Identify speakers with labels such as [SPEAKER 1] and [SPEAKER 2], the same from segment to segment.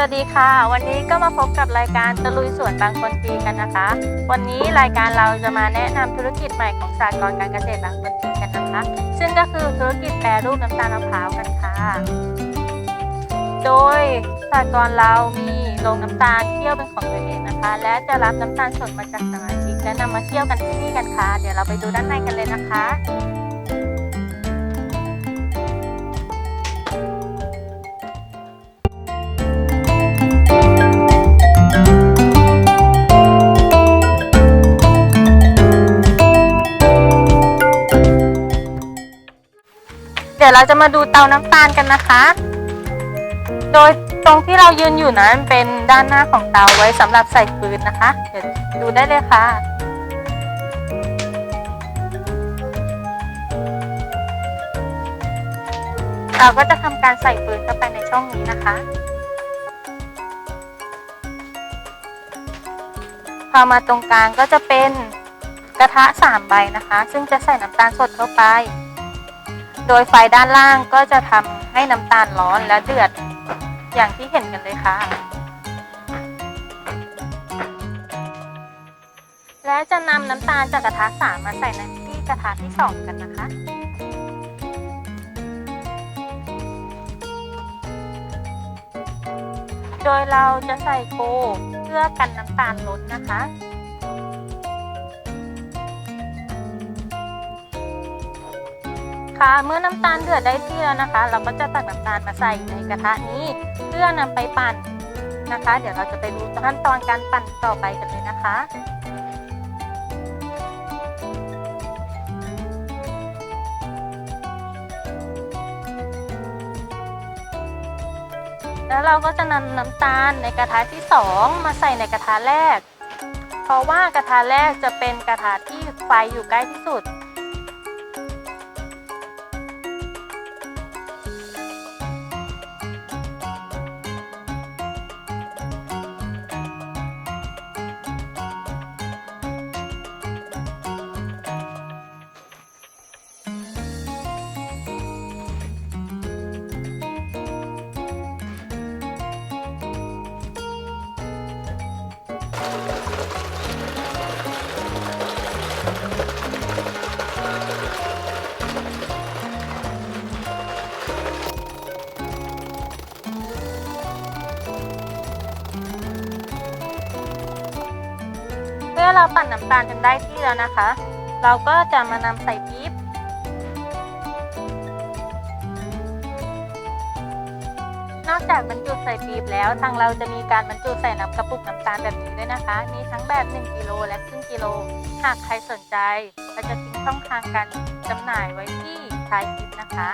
[SPEAKER 1] วัสดีค่ะ วันนี้ก็มาพบกับรายการตะลุยสวนบางคนทีกันนะคะ วันนี้รายการเราจะมาแนะนำธุรกิจใหม่ของสากลการเกษตรบางคนทีกันนะคะ ซึ่งก็คือธุรกิจแปรรูปน้ำตาลมะพร้าวกันค่ะ โดยสากลเรามีโรงน้ำตาลเคี่ยวเป็นของตัวเองนะคะ และจะรับน้ำตาลสดมาจากสมาชิกและนำมาเคี่ยวกันที่นี่กันค่ะ เดี๋ยวเราไปดูด้านในกันเลยนะคะ ดี๋ยวเราจะมาดูเตาน้ำตาลกันนะคะ โดยตรงที่เรายืนอยู่นั้นเป็นด้านหน้าของเตาไว้สำหรับใส่ฟืนนะคะ เดี๋ยวดูได้เลยค่ะเราก็จะทำการใส่ฟืนเข้าไปในช่องนี้นะคะพอมาตรงกลางก็จะเป็นกระทะสามใบนะคะ ซึ่งจะใส่น้ำตาลสดเข้าไป โดยไฟด้านล่างก็จะทำให้น้ำตาลร้อนและเดือดอย่างที่เห็นกันเลยค่ะ และจะนำน้ำตาลจากกระทะสามมาใส่ในที่กระทะที่สองกันนะคะโดยเราจะใส่โกเพื่อกันน้ำตาลล้นนะคะ คะ เมื่อน้ำตาลเดือดได้ที่แล้วนะคะ เราก็จะตักน้ำตาลมาใส่ในกระทะนี้ เพื่อนำไปปั่นนะคะ เดี๋ยวเราจะไปดูขั้นตอนการปั่นต่อไปกันเลยนะคะแล้วเราก็จะนำน้ำตาลในกระทะที่สองมาใส่ในกระทะแรก เพราะว่ากระทะแรกจะเป็นกระทะที่ไฟอยู่ใกล้ที่สุด อเราปั่นน้ำตาลจนได้ที่แล้วนะคะ เราก็จะมานำใส่ปี๊บนอกจากบรรจุใส่ปี๊บแล้วทางเราจะมีการบรรจุใส่น้ำกระปุกน้ำตาลแบบนี้ด้วยนะคะ มีทั้งแบบ 1กิโลและครึ่งกิโล หากใครสนใจเราจะทิ้งช่องทางการจำหน่ายไว้ที่ท้ายคลิปนะคะ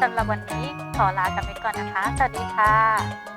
[SPEAKER 1] สำหรับวันนี้ขอลากันไปก่อนนะคะ สวัสดีค่ะ